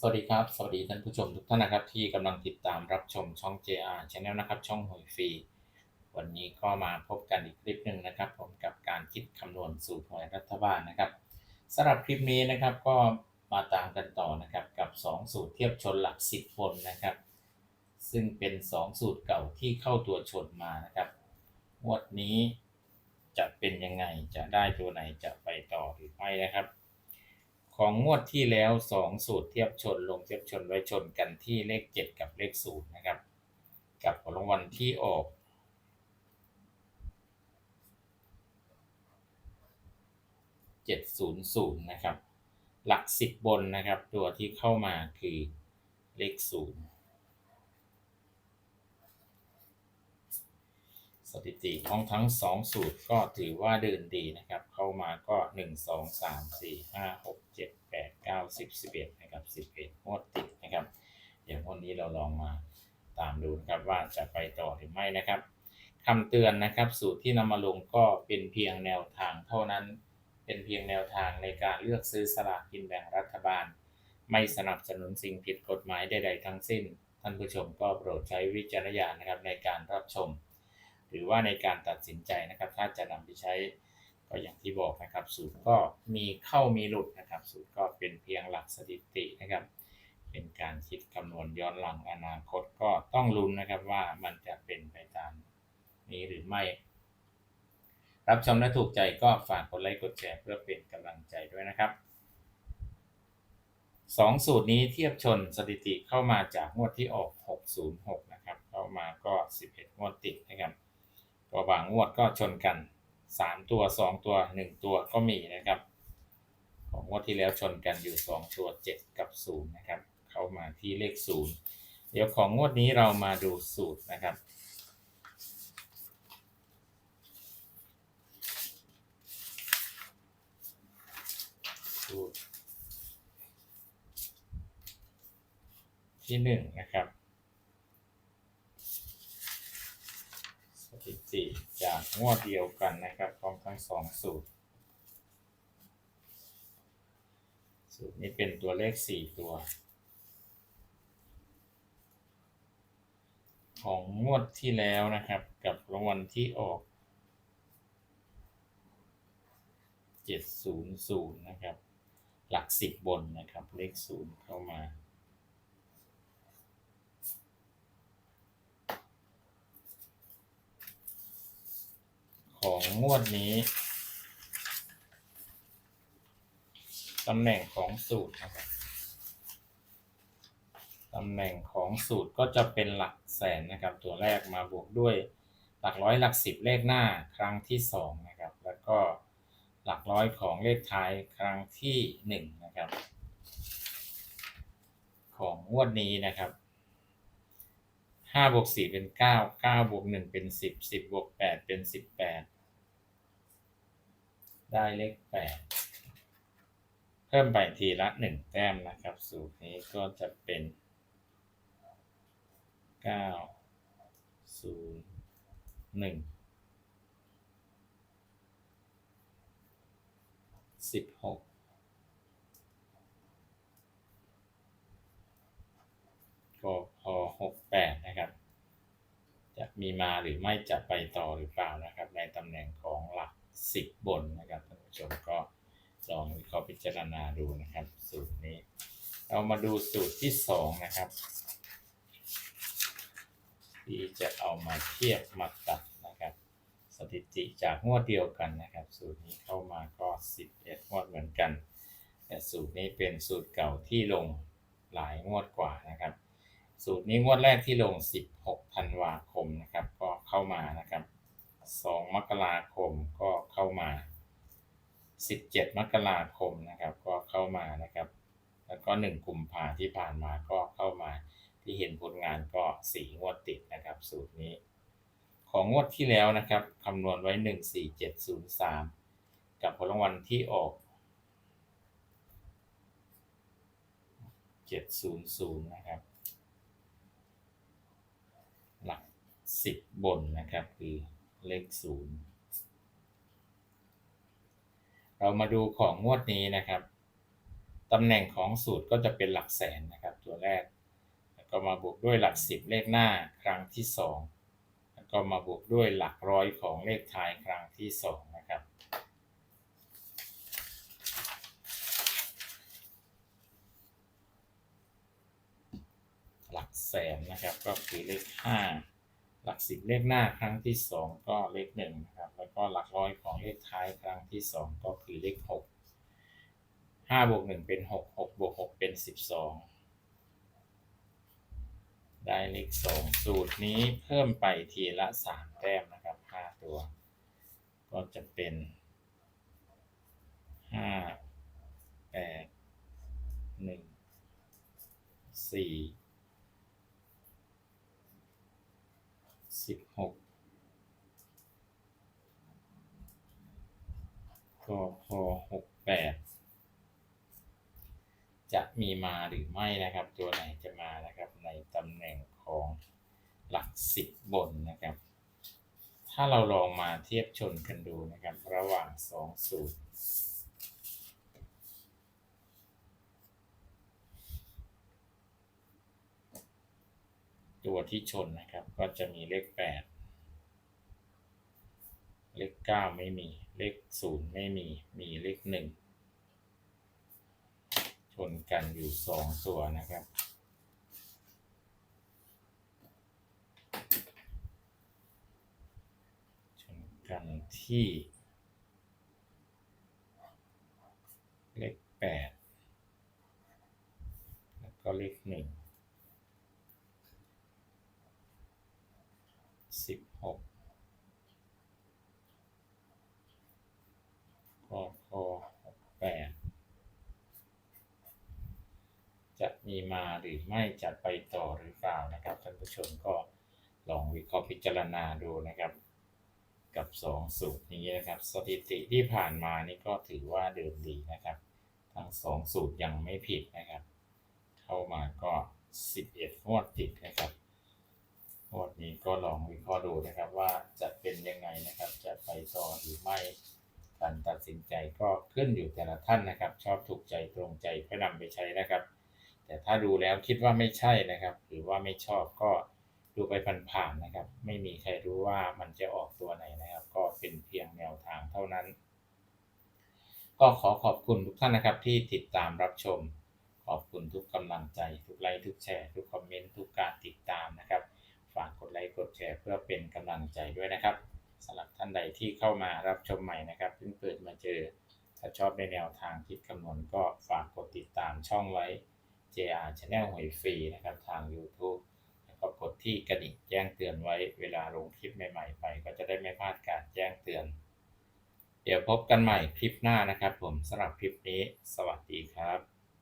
สวัสดีครับ สวัสดีท่านผู้ชมทุกท่านนะครับ ที่กำลังติดตามรับชมช่อง JR Channel นะครับ ช่องหวยฟรี วันนี้ก็มาพบกันอีกคลิปหนึ่งนะครับ ผมกับการคิดคำนวณสูตรหวยรัฐบาลนะครับสำหรับคลิปนี้นะครับก็มาตามกันต่อนะครับกับ 2 สูตรเทียบชนหลัก 10บนนะครับ ซึ่งเป็น 2 สูตรเก่าที่เข้าตัวชนมานะครับงวดนี้จะเป็นยังไงจะได้ตัวไหนจะไปต่อหรือไม่นะครับ ของงวดที่แล้ว 2 สูตรเทียบชนลงเทียบชนไว้ชนกันที่เลข 7 กับเลข0นะครับกับผลรางวัลที่ออก700นะครับ หลัก10บนนะครับ ตัวที่เข้ามาคือเลข0ส ถิติของทั้ง 2 สูตรก็ถือว่าเดินดีนะครับ เข้ามาก็ 1 2 3 4 5 6 7 8 9 10 11 นะครับ 11งวดติดนะครับ เดี๋ยววันนี้เราลองมาตามดูนะครับว่าจะไปต่อหรือไม่นะครับคำเตือนนะครับสูตรที่นำมาลงก็เป็นเพียงแนวทางเท่านั้น เป็นเพียงแนวทางในการเลือกซื้อสลากกินแบ่งรัฐบาล ไม่สนับสนุนสิ่งผิดกฎหมายใดๆทั้งสิ้น ท่านผู้ชมก็โปรดใช้วิจารณญาณนะครับในการรับชม หรือว่าในการตัดสินใจนะครับ ถ้าจะนำไปใช้ก็อย่างที่บอกนะครับ สูตรก็มีเข้ามีหลุดนะครับ สูตรก็เป็นเพียงหลักสถิตินะครับ เป็นการคิดคำนวณย้อนหลังอนาคตก็ต้องลุ้นนะครับว่ามันจะเป็นไปตามนี้หรือไม่ รับชมและถูกใจก็ฝากกดไลค์กดแชร์เพื่อเป็นกำลังใจด้วยนะครับสองสูตรนี้เทียบชนสถิติเข้ามาจากงวดที่ออก 606 นะครับ เข้ามาก็ 11 งวดติดนะครับ ก็บางงวดก็ชนกัน 3 ตัว 2 ตัว 1 ตัวก็มีนะครับ ของงวดที่แล้วชนกันอยู่ 2 ตัว 7 กับ 0 นะครับ เข้ามาที่เลข 0 เดี๋ยวของงวดนี้เรามาดูสูตรนะครับ สูตรที่หนึ่งนะครับ สถิติจากงวดเดียวกันนะครับของทั้งสองสูตร สูตรนี้เป็นตัวเลขสี่ตัว ของงวดที่แล้วนะครับกับรางวัลที่ออก 700 นะครับ หลักสิบบนนะครับเลขศูนย์เข้ามา ของงวดนี้ตำแหน่งของสูตรนะครับตำแหน่งของสูตรก็จะเป็นหลักแสนนะครับ ตัวแรกมาบวกด้วยหลักร้อยหลักสิบเลขหน้าครั้งที่สองนะครับ แล้วก็หลักร้อยของเลขท้ายครั้งที่หนึ่งนะครับ ของงวดนี้นะครับห้าบวกสี่เป็นเก้าเก้าบวกหนึ่งเป็นสิบสิบบวกแปดเป็นสิบแปด ได้เลขแปดเพิ่มไปทีละหนึ่งแต้มนะครับ สูตรนี้ก็จะเป็นเก้าศูนย์หนึ่งสิบหกก็พอหกแปดนะครับ จะมีมาหรือไม่จะไปต่อหรือเปล่านะครับ ในตำแหน่งของหลัก สิบบนนะครับท่านผู้ชมก็ลองวิเคราะห์พิจารณาดูนะครับ สูตรนี้ เรามาดูสูตรที่สองนะครับ ที่จะเอามาเทียบมาตัดนะครับ สถิติจากงวดเดียวกันนะครับ สูตรนี้เข้ามาก็11งวดเหมือนกัน แต่สูตรนี้เป็นสูตรเก่าที่ลงหลายงวดกว่านะครับ สูตรนี้งวดแรกที่ลง 16 ธันวาคมนะครับ ก็เข้ามานะครับ 2 มกราคมก็เข้ามา 17 มกราคมนะครับก็เข้ามานะครับ แล้วก็ 1 กุมภาที่ผ่านมาก็เข้ามาที่เห็นผลงานก็ 4 งวดติดนะครับสูตรนี้ ของงวดที่แล้วนะครับคำนวณไว้ 14703 กับผลรางวัลที่ออก 700 นะครับ หลัก 10 บนนะครับคือ เลข0เรามาดูของงวดนี้นะครับ ตำแหน่งของสูตรก็จะเป็นหลักแสนนะครับ ตัวแรก แล้วก็มาบวกด้วยหลักสิบเลขหน้าครั้งที่สองแล้วก็มาบวกด้วยหลักร้อยของเลขท้ายครั้งที่สองนะครับ หลักแสนนะครับก็คือเลขห้า หลักสิบเลขหน้าครั้งที่สองก็เลขหนึ่งนะครับ แล้วก็หลักร้อยของเลขท้ายครั้งที่สองก็คือเลขหกห้าบวกหนึ่งเป็นหกหกบวกหกเป็นสิบสองได้เลขสองสูตรนี้เพิ่มไปทีละสามแต้มนะครับห้าตัว ก็จะเป็นห้าแปดหนึ่งสี่ สิบหกก็ พอหกแปดจะมีมาหรือไม่นะครับ ตัวไหนจะมานะครับในตำแหน่งของหลักสิบบนนะครับ ถ้าเราลองมาเทียบชนกันดูนะครับ ระหว่างสองสูตรตัวที่ชนนะครับ ก็จะมีเลขแปดเลขเก้าไม่มี เลขศูนย์ไม่มี มีเลขหนึ่งชนกันอยู่สองตัวนะครับ ชนกันที่ เลขแปดแล้วก็เลขหนึ่ง สิบหกก็พอหกแปด จะ มีมาหรือไม่จะไปต่อหรือเปล่านะครับท่านผู้ชมก็ลองวิเคราะห์พิจารณาดูนะครับ กับสองสูตรนี้นะครับ สถิติที่ผ่านมานี่ก็ถือว่าเดินดีนะครับ ทั้งสองสูตรยังไม่ผิดนะครับ เข้ามาก็ 11งวดติดนะครับงวดนี้ก็ลองวิเคราะห์ดูนะครับว่าจะเป็นยังไงนะครับ จะไปต่อหรือไม่การตัดสินใจก็ขึ้นอยู่แต่ละท่านนะครับ ชอบถูกใจตรงใจก็นำไปใช้นะครับ แต่ถ้าดูแล้วคิดว่าไม่ใช่นะครับ หรือว่าไม่ชอบก็ดูไปผ่านๆนะครับ ไม่มีใครรู้ว่ามันจะออกตัวไหนนะครับ ก็เป็นเพียงแนวทางเท่านั้น ก็ขอขอบคุณทุกท่านนะครับที่ติดตามรับชม ขอบคุณทุกกำลังใจ ทุกไลค์ทุกแชร์ ทุกคอมเมนต์ทุกการติดตามนะครับ ฝากกดไลค์กดแชร์เพื่อเป็นกำลังใจด้วยนะครับสำหรับท่านใดที่เข้ามารับชมใหม่นะครับเพิ่งเปิดมาเจอ ถ้าชอบในแนวทางคิดคำนวณก็ฝากกดติดตามช่องไว้ JR Channel หวยฟรีนะครับทาง YouTube แล้วก็กดที่กระดิ่งแจ้งเตือนไว้เวลาลงคลิปใหม่ๆไป ก็จะได้ไม่พลาดการแจ้งเตือน เดี๋ยวพบกันใหม่คลิปหน้านะครับผมสำหรับคลิปนี้ สวัสดีครับ